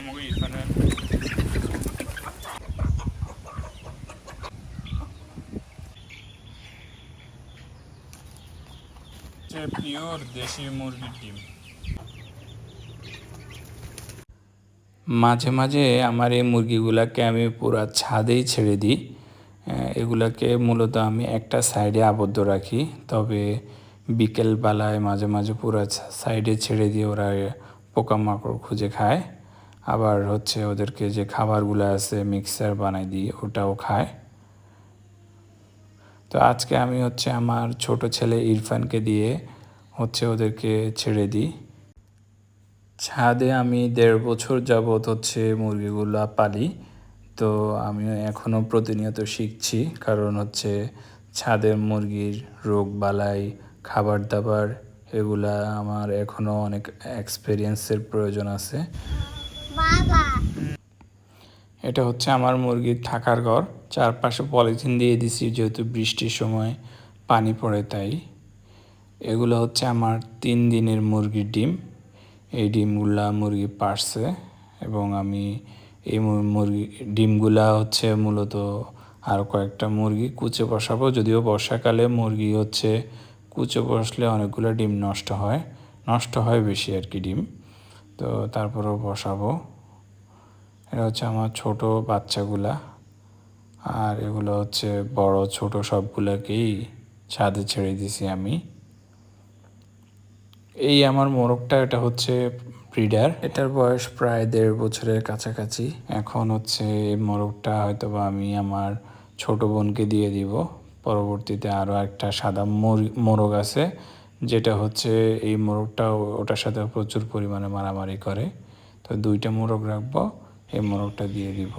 আমাকে ইরফানের পিওর দেশি মাঝে মাঝে আমার এই মুরগিগুলাকে আমি পুরা ছাদেই ছেড়ে দিই। এগুলাকে মূলত আমি একটা সাইডে আবদ্ধ রাখি। তবে বিকেলবেলায় মাঝে মাঝে পুরো সাইডে ছেড়ে দিয়ে ওরা পোকামাকড় খুঁজে খায়। আবার হচ্ছে ওদেরকে যে খাবারগুলো আছে মিক্সার বানাই দিই, ওটাও খায়। তো আজকে আমি হচ্ছে আমার ছোট ছেলে ইরফানকে দিয়ে হচ্ছে ওদেরকে ছেড়ে দিই। ছাদে আমি দেড় বছর যাবৎ হচ্ছে মুরগিগুলা পালি। তো আমি এখনও প্রতিনিয়ত শিখছি, কারণ হচ্ছে ছাদের মুরগির রোগ বালাই, খাবার দাবার, এগুলা আমার এখনও অনেক এক্সপিরিয়েন্সের প্রয়োজন আছে। এটা হচ্ছে আমার মুরগির থাকার ঘর। চারপাশে পলিথিন দিয়ে দিছি যেহেতু বৃষ্টির সময় পানি পড়ে তাই। এগুলো হচ্ছে আমার তিন দিনের মুরগির ডিম। এই ডিমগুলা মুরগি পারছে এবং আমি এই মুরগি, ডিমগুলা হচ্ছে মূলত আর কয়েকটা মুরগি কুচে বসাবো। যদিও বর্ষাকালে মুরগি হচ্ছে কুচে বসলে অনেকগুলো ডিম নষ্ট হয় নষ্ট হয় বেশি আর কি ডিম। তো তারপরেও বসাবো। এটা হচ্ছে আমার ছোট বাচ্চাগুলা। আর এগুলো হচ্ছে বড়, ছোট সবগুলাকেই ছাদে ছেড়ে দিছি আমি। এই আমার মোরগটা, এটা হচ্ছে ব্রিডার। এটার বয়স প্রায় দেড় বছরের কাছাকাছি। এখন হচ্ছে এই মোরগটা হয়তো বা আমি আমার ছোট বোনকে দিয়ে দিব। পরবর্তীতে আরও একটা সাদা মুর- মোরগ আছে, যেটা হচ্ছে এই মোরগটা ওটার সাথে প্রচুর পরিমাণে মারামারি করে। তো দুইটা মোরগ রাখব। এই মোরগটা দিয়ে দিব।